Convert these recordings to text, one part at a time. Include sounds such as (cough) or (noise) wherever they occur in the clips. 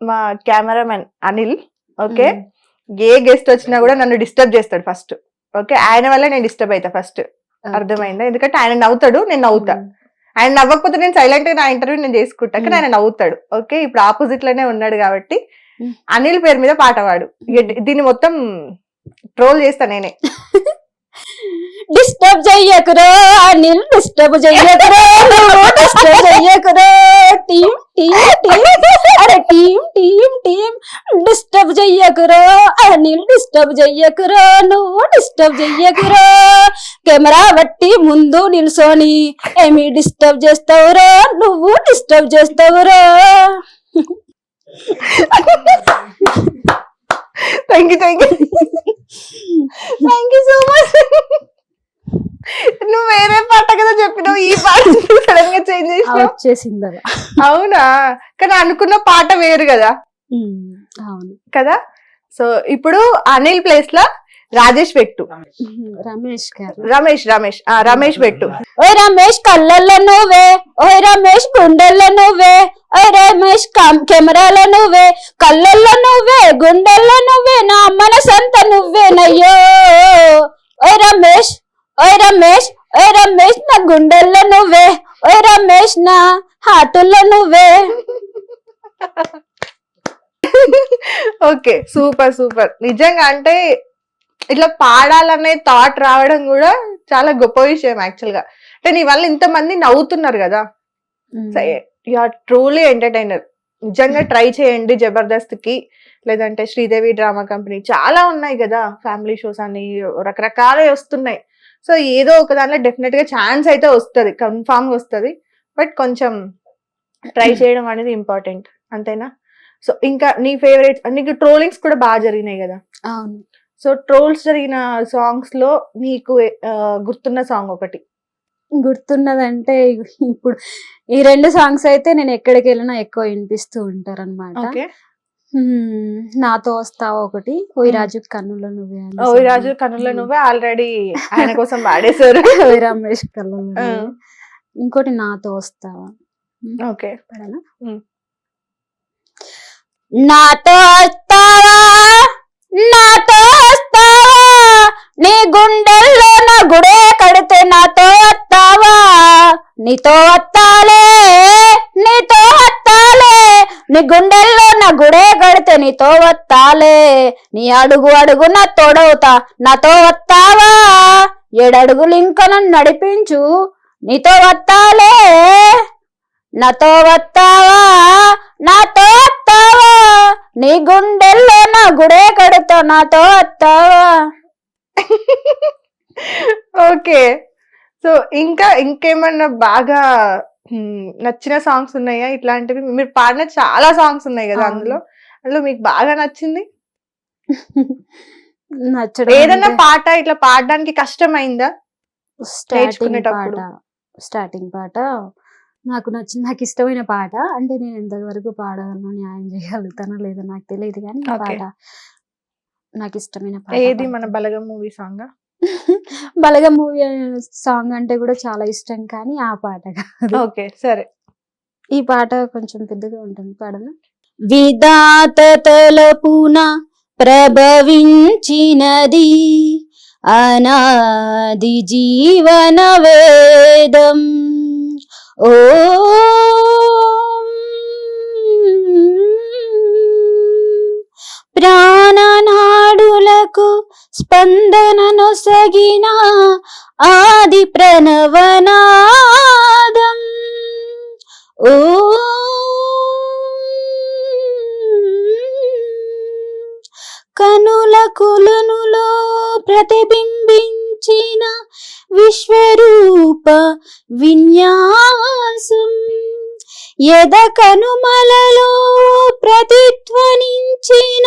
మా cameraman Anil okay? ఏ guest వచ్చినా కూడా నన్ను డిస్టర్బ్ చేస్తాడు ఫస్ట్ ఓకే? ఆయన వల్ల నేను డిస్టర్బ్ అవుతా ఫస్ట్. అర్థమైందా? ఎందుకంటే ఆయన నవ్వుతాడు నేను నవ్వుతా. ఆయన నవ్వకపోతే నేను సైలెంట్గా నా ఇంటర్వ్యూ నేను చేసుకుంటా కానీ. ఆయన నవ్వుతాడు ఓకే? ఇప్పుడు ఆపోజిట్లోనే ఉన్నాడు కాబట్టి. అనిల్ పేరు మీద పాట ఇక దీన్ని మొత్తం ట్రోల్ చేస్తా నేనే. (laughs) డిస్టర్బ్ చెయ్యకురో అనిల్ డిస్టర్బ్ చెయ్యకురో డిస్టర్బ్ చెయ్యకురో. టీం టీం టీం అరే టీం టీం టీం డిస్టర్బ్ చెయ్యకురో అనిల్ డిస్టర్బ్ చెయ్యకురో నువ్వు డిస్టర్బ్ చెయ్యకురో. కెమెరా బట్టి ముందు నిల్సోని ఏమి డిస్టర్బ్ చేస్తావురో నువ్వు disturb చేస్తావురో. Thank you thank you thank you so much నువ్వు వేరే పాట కదా చెప్పినావు ఈ పాట సడన్గా చేంజ్ చేసినావు. వచ్చేసింది అలా. అవునా? కానీ అనుకున్న పాట వేరు కదా. అవును. కదా? సో ఇప్పుడు అనిల్ ప్లేస్లో రాజేష్ పెట్టు. రమేష్ గారు. రమేష్ రమేష్. ఆ రమేష్ పెట్టు. ఓయ్ రమేష్ కళ్ళల్లో నువ్వే ఓయ్ రమేష్ గుండెల్లో నువ్వే ఓయ్ రమేష్ కెమెరాలో నువ్వే కళ్ళల్లో నువ్వే గుండెల్లో నువ్వే నా మనసంతా నువ్వేనయ్యో. ఓయ్ రమేష్ ఓయ్ రమేష్ ఓయ్ రమేష్ నా గుండెల్లో నువ్వే. ఓయ్ రమేష్ నా హార్టుల్లో నువ్వే. Okay super super. నిజంగా అంటే ఇట్లా పాడాలనే థాట్ రావడం కూడా చాలా గొప్ప విషయం యాక్చువల్గా. అంటే నీ వల్ల ఇంతమంది నవ్వుతున్నారు కదా. You are truly entertainer. నిజంగా (laughs) ట్రై చేయండి జబర్దస్త్కి లేదంటే శ్రీదేవి డ్రామా కంపెనీ. చాలా ఉన్నాయి కదా ఫ్యామిలీ షోస్ అని రకరకాలవి వస్తున్నాయి. సో ఏదో ఒక దాంట్లో డెఫినెట్గా ఛాన్స్ అయితే వస్తుంది కన్ఫామ్గా వస్తుంది. బట్ కొంచెం ట్రై చేయడం అనేది ఇంపార్టెంట్ అంతేనా? సో ఇంకా నీ ఫేవరెట్ నీకు ట్రోలింగ్స్ కూడా బాగా జరిగినాయి కదా? అవును. సో ట్రోల్స్ జరిగిన సాంగ్స్లో నీకు గుర్తున్న సాంగ్ ఒకటి. గుర్తున్నదంటే ఇప్పుడు ఈ రెండు సాంగ్స్ అయితే నేను ఎక్కడికి వెళ్ళినా ఎక్కువ వినిపిస్తూ ఉంటారు అనమాట నాతో వస్తావా ఒకటి ఓయ్. రాజు కన్నులో నువ్వే అనే ఓ song. రాజు Hmm. నువ్వే ఆల్రెడీ ఆయన (laughs) కోసం పాడేశారు ఓయ్ రమేష్. నువ్వే. ఇంకోటి నాతో వస్తావా ఓకే. నాతో వస్తావా నాతో వస్తావా నీ గుండెల్లో నా గుడే కడితే నాతో వస్తావా నీతో వత్తాలే నీతో వత్తాలే. నీ గుండెల్లో నా గుడే కడితే నీతో వత్తాలే. నీ అడుగు అడుగు నా తోడవుతా నాతో వస్తావా ఏడడుగులు ఇంకా నన్ను నడిపించు నీతో వత్తాలే. నాతో వస్తావా నాతో వస్తావా నీ గుండెల్లో నా గుడే కడుతా నాతో వస్తావా (laughs) ఓకే. సో ఇంకా ఇంకేమన్నా బాగా నచ్చిన సాంగ్స్ ఉన్నాయా? ఇట్లాంటివి. మీరు పాడిన చాలా సాంగ్స్ ఉన్నాయి కదా. అందులో. అందులో మీకు బాగా నచ్చింది? (laughs) నచ్చడం ఏదన్నా పాట ఇట్లా పాడడానికి కష్టమైందా? నేర్చుకునేటప్పుడు. పాట. స్టార్టింగ్ పాట. నాకు నచ్చిన నాకు ఇష్టమైన పాట. అంటే నేను ఎంతవరకు పాడగలను న్యాయం చేయగలుగుతానో లేదో నాకు తెలియదు కానీ. పాట నాకు ఇష్టమైన పాట ఏది. మన Balagam movie song? Balaga movie song అంటే కూడా చాలా ఇష్టం కానీ ఆ పాట కాదు. ఓకే సరే. ఈ పాట కొంచెం పెద్దగా ఉంటుంది పాడను? విధాత తలపున ప్రభవించినది అనాది జీవన వేదం. ఓ ప్రాణనాడులకు స్పందనను సగిన ఆది ప్రణవనాదం. ఓ కనుల కులనులో ప్రతిబింబించిన విశ్వరూప విన్యాసం. ఎద కనుమలలో ప్రతిధ్వనించిన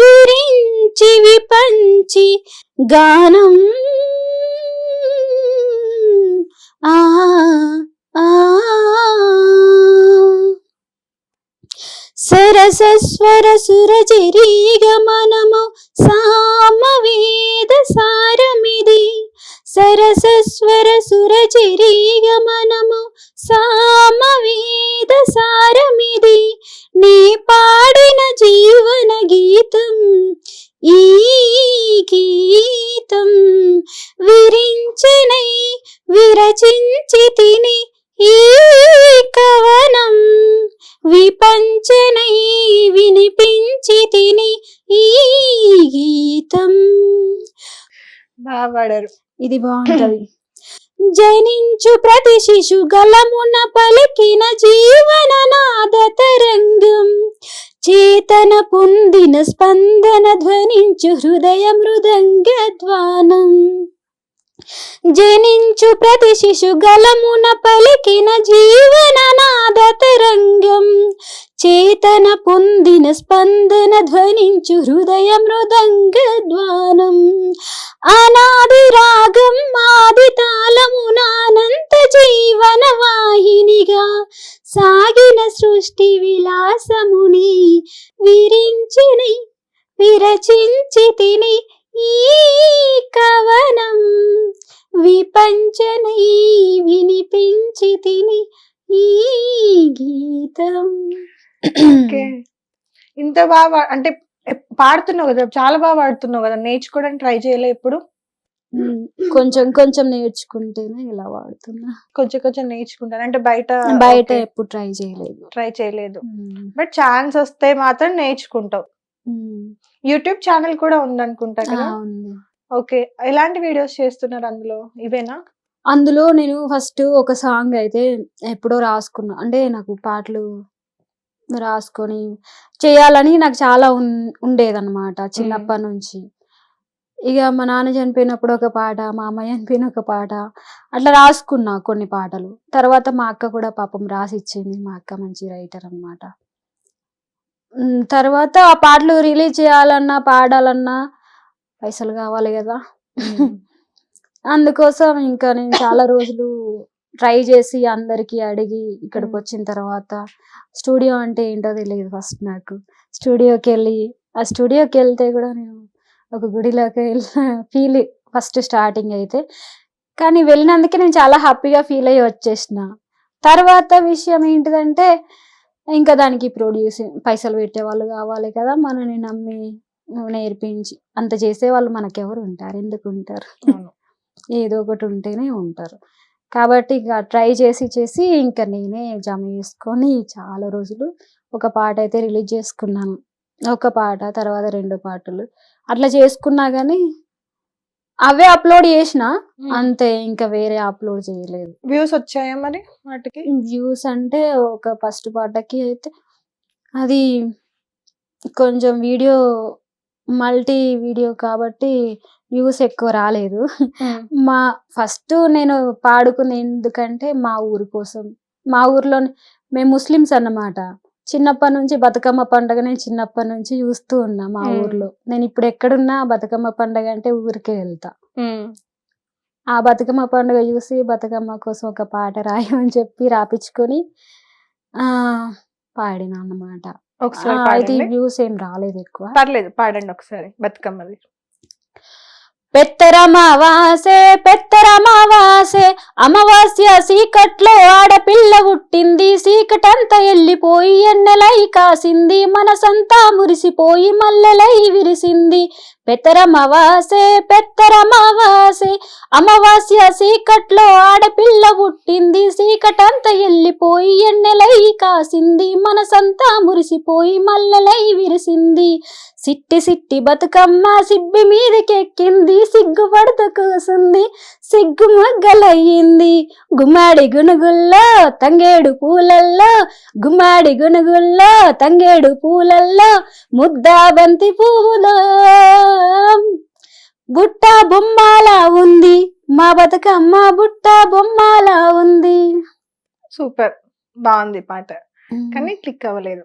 విరించి విపంచి గానం. ఆ ఆ. సరసస్వర సురజిరీగమనము సామవేద సారమిది. సరసస్వర సురజిరీగమనము సామవేద వినిపించి తిని ఈ గీతం. బాగా పాడారు ఇది బాగుంటది. (clears throat) జనించు ప్రతి శిశు గలమున పలికిన జీవన నాద తరంగం. చేతన పొందిన స్పందన ధ్వనించు హృదయ మృదంగ ధ్వానం. జనించు ప్రతి శిశు గలమున పలికిన జీవననాద తరంగం చేతన పొందిన స్పందన ధ్వనించు హృదయ మృదంగ ధ్వానం అనాది రాగం ఆది తాళమునానంత జీవన వాహినిగా సాగిన సృష్టి విలాసముని విరించిని విరచించి తిని ఈ కవనం. విపంచనై వినిపించి తిని ఈ గీతం. ఇంత బాగా అంటే పాడుతున్నావు కదా చాలా బాగా పాడుతున్నావు కదా నేర్చుకోవడానికి ట్రై చేయలే ఇప్పుడు? కొంచెం కొంచెం నేర్చుకుంటేనే ఇలా వాడుతున్నా కొంచెం కొంచెం నేర్చుకుంటాను అంటే బయట బయట ఎప్పుడు ట్రై చేయలేదు. ట్రై చేయలేదు. బట్ ఛాన్స్ వస్తే మాత్రం నేర్చుకుంటావు. యూట్యూబ్ ఛానల్ కూడా ఉందనుకుంటా ఆ, కదా ఉంది. ఓకే ఎలాంటి వీడియోస్ చేస్తున్నారు అందులో? ఇవేనా? అందులో నేను ఫస్ట్ ఒక సాంగ్ అయితే ఎప్పుడో రాసుకున్నా. అంటే నాకు పాటలు రాసుకొని చేయాలని నాకు చాలా ఉన్- ఉండేదన్నమాట చిన్నప్పటి నుంచి. ఇక మా నాన్న చనిపోయినప్పుడు ఒక పాట మా అమ్మాయి చనిపోయిన ఒక పాట అట్లా రాసుకున్నా కొన్ని పాటలు. తర్వాత మా అక్క కూడా పాపం రాసి ఇచ్చింది మా అక్క మంచి రైటర్ అనమాట తర్వాత ఆ పాటలు రిలీజ్ చేయాలన్నా పాడాలన్నా పైసలు కావాలి కదా. (laughs) అందుకోసం ఇంకా నేను చాలా రోజులు ట్రై చేసి అందరికి అడిగి ఇక్కడికి. వచ్చిన తర్వాత స్టూడియో అంటే ఏంటో తెలియదు ఫస్ట్ నాకు. స్టూడియోకి వెళ్ళి ఆ స్టూడియోకి వెళ్తే కూడా నేను ఒక గుడిలోకి వెళ్ళిన ఫీల్ ఫస్ట్ స్టార్టింగ్ అయితే. కానీ వెళ్ళినందుకే నేను చాలా హ్యాపీగా ఫీల్ అయ్యి వచ్చేసిన. తర్వాత విషయం ఏంటిదంటే ఇంకా దానికి ప్రొడ్యూసింగ్ పైసలు పెట్టే వాళ్ళు కావాలి కదా మనని నమ్మి నేర్పించి అంత చేసే వాళ్ళు మనకెవరు ఉంటారు? ఎందుకు ఉంటారు. ఏదో ఒకటి ఉంటేనే ఉంటారు. కాబట్టి ఇక ట్రై చేసి చేసి ఇంకా నేనే జమ చేసుకొని చాలా రోజులు ఒక పాట అయితే రిలీజ్ చేసుకున్నాను. ఒక పాట తర్వాత రెండు పాటలు. అట్లా చేసుకున్నా కానీ అవే అప్లోడ్ చేసిన అంతే ఇంకా వేరే అప్లోడ్ చేయలేదు. వ్యూస్ వచ్చాయా మరి వాటికి? వ్యూస్ అంటే ఒక ఫస్ట్ పాటకి అయితే అది కొంచెం వీడియో మల్టీ వీడియో కాబట్టి వ్యూస్ ఎక్కువ రాలేదు. మా ఫస్ట్ నేను పాడుకుంది ఎందుకంటే మా ఊరు కోసం. మా ఊర్లో మేము ముస్లిమ్స్ అన్నమాట. చిన్నప్పటి నుంచి బతుకమ్మ పండుగ నేను చిన్నప్పటి నుంచి చూస్తూ ఉన్నా మా. ఊర్లో. నేను ఇప్పుడు ఎక్కడున్నా బతుకమ్మ పండుగ అంటే ఊరికే వెళ్తా. ఆ బతుకమ్మ పండుగ చూసి బతుకమ్మ కోసం ఒక పాట రాయమని చెప్పి రాపించుకొని ఆ పాడిన అన్నమాట. ఒకసారి అయితే పాడండి. వ్యూస్ ఏం రాలేదు ఎక్కువ. పర్లేదు పాడండి ఒకసారి బతుకమ్మది. పెత్తరమావాసే పెత్తరమావాసే. అమావాస్య సీకట్లో ఆడపిల్ల పుట్టింది సీకటంతా ఎల్లిపోయి ఎన్నెలై కాసింది. మనసంతా మురిసిపోయి మల్లెలై విరిసింది. పెత్తరమావాసే పెత్తరమావాసే. అమావాస్య సీకట్లో ఆడపిల్ల పుట్టింది సీకటంతా ఎల్లిపోయి ఎన్నెలై కాసింది. మనసంతా మురిసిపోయి మల్లెలై విరిసింది. సిట్టి సిట్టి బతుకమ్మ సిబ్బి మీదకెక్కింది సిగ్గు పడత కూసుంది సిగ్గు మొగ్గలయ్యింది. గుమ్మాడి గునుగుల్లో తంగేడు పూలల్లో గుమ్మాడి గునుగుల్లో తంగేడు పూలల్లో ముద్దా బంతి పువ్వులో బుట్ట బొమ్మలా ఉంది మా బతుకమ్మ బుట్ట బొమ్మలా ఉంది. సూపర్. బాగుంది పాట. కానీ క్లిక్ అవ్వలేదు.